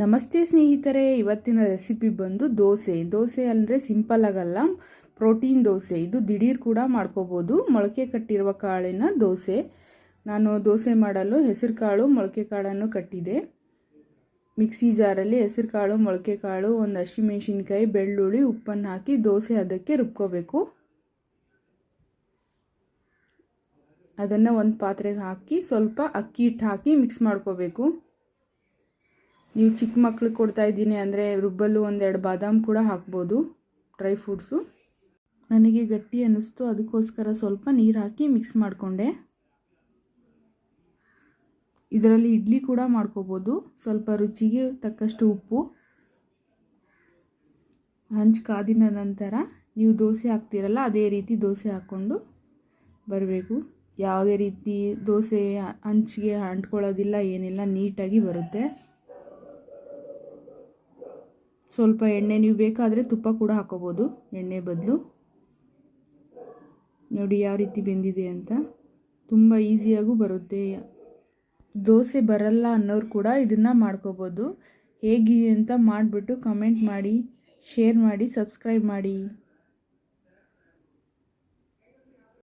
ನಮಸ್ತೆ ಸ್ನೇಹಿತರೆ, ಇವತ್ತಿನ ರೆಸಿಪಿ ಬಂದು ದೋಸೆ. ದೋಸೆ ಅಂದರೆ ಸಿಂಪಲ್ ಆಗಲ್ಲ ಪ್ರೋಟೀನ್ ದೋಸೆ. ಇದು ದಿಢೀರ್ ಕೂಡ ಮಾಡ್ಕೋಬೋದು. ಮೊಳಕೆ ಕಟ್ಟಿರುವ ಕಾಳಿನ ದೋಸೆ. ನಾನು ದೋಸೆ ಮಾಡಲು ಹೆಸರು ಕಾಳು, ಮೊಳಕೆ ಕಾಳನ್ನು ಕಟ್ಟಿದೆ. ಮಿಕ್ಸಿ ಜಾರಲ್ಲಿ ಹೆಸರು ಕಾಳು, ಮೊಳಕೆ ಕಾಳು, ಒಂದು ಹಸಿಮೆಣಸಿನ್ಕಾಯಿ, ಬೆಳ್ಳುಳ್ಳಿ, ಉಪ್ಪನ್ನು ಹಾಕಿ ದೋಸೆ ಅದಕ್ಕೆ ರುಬ್ಕೋಬೇಕು. ಅದನ್ನು ಒಂದು ಪಾತ್ರೆಗೆ ಹಾಕಿ ಸ್ವಲ್ಪ ಅಕ್ಕಿ ಹಿಟ್ಟು ಹಾಕಿ ಮಿಕ್ಸ್ ಮಾಡ್ಕೋಬೇಕು. ನೀವು ಚಿಕ್ಕ ಮಕ್ಳಿಗೆ ಕೊಡ್ತಾ ಇದ್ದೀನಿ ಅಂದರೆ ರುಬ್ಬಲು ಒಂದೆರಡು ಬಾದಾಮ್ ಕೂಡ ಹಾಕ್ಬೋದು, ಡ್ರೈ ಫ್ರೂಟ್ಸು. ನನಗೆ ಗಟ್ಟಿ ಅನ್ನಿಸ್ತು, ಅದಕ್ಕೋಸ್ಕರ ಸ್ವಲ್ಪ ನೀರು ಹಾಕಿ ಮಿಕ್ಸ್ ಮಾಡಿಕೊಂಡೆ. ಇದರಲ್ಲಿ ಇಡ್ಲಿ ಕೂಡ ಮಾಡ್ಕೋಬೋದು, ಸ್ವಲ್ಪ ರುಚಿಗೆ ತಕ್ಕಷ್ಟು ಉಪ್ಪು. ಹಂಚು ಕಾದಿನ ನಂತರ ನೀವು ದೋಸೆ ಹಾಕ್ತೀರಲ್ಲ, ಅದೇ ರೀತಿ ದೋಸೆ ಹಾಕ್ಕೊಂಡು ಬರಬೇಕು. ಯಾವುದೇ ರೀತಿ ದೋಸೆ ಹಂಚಿಗೆ ಅಂಟ್ಕೊಳ್ಳೋದಿಲ್ಲ, ಏನಿಲ್ಲ, ನೀಟಾಗಿ ಬರುತ್ತೆ. ಸ್ವಲ್ಪ ಎಣ್ಣೆ ನೀವು ಬೇಕಾದರೆ ತುಪ್ಪ ಕೂಡ ಹಾಕೋಬೋದು. ಎಣ್ಣೆ ಬದಲು. ನೋಡಿ ಯಾವ ರೀತಿ ಬೆಂದಿದೆ ಅಂತ. ತುಂಬ ಈಸಿಯಾಗೂ ಬರುತ್ತೆ. ದೋಸೆ ಬರಲ್ಲ ಅನ್ನೋರು ಕೂಡ ಇದನ್ನು ಮಾಡ್ಕೋಬೋದು. ಹೇಗಿದೆ ಅಂತ ಮಾಡಿಬಿಟ್ಟು ಕಮೆಂಟ್ ಮಾಡಿ ಶೇರ್ ಮಾಡಿ ಸಬ್ಸ್ಕ್ರೈಬ್ ಮಾಡಿ.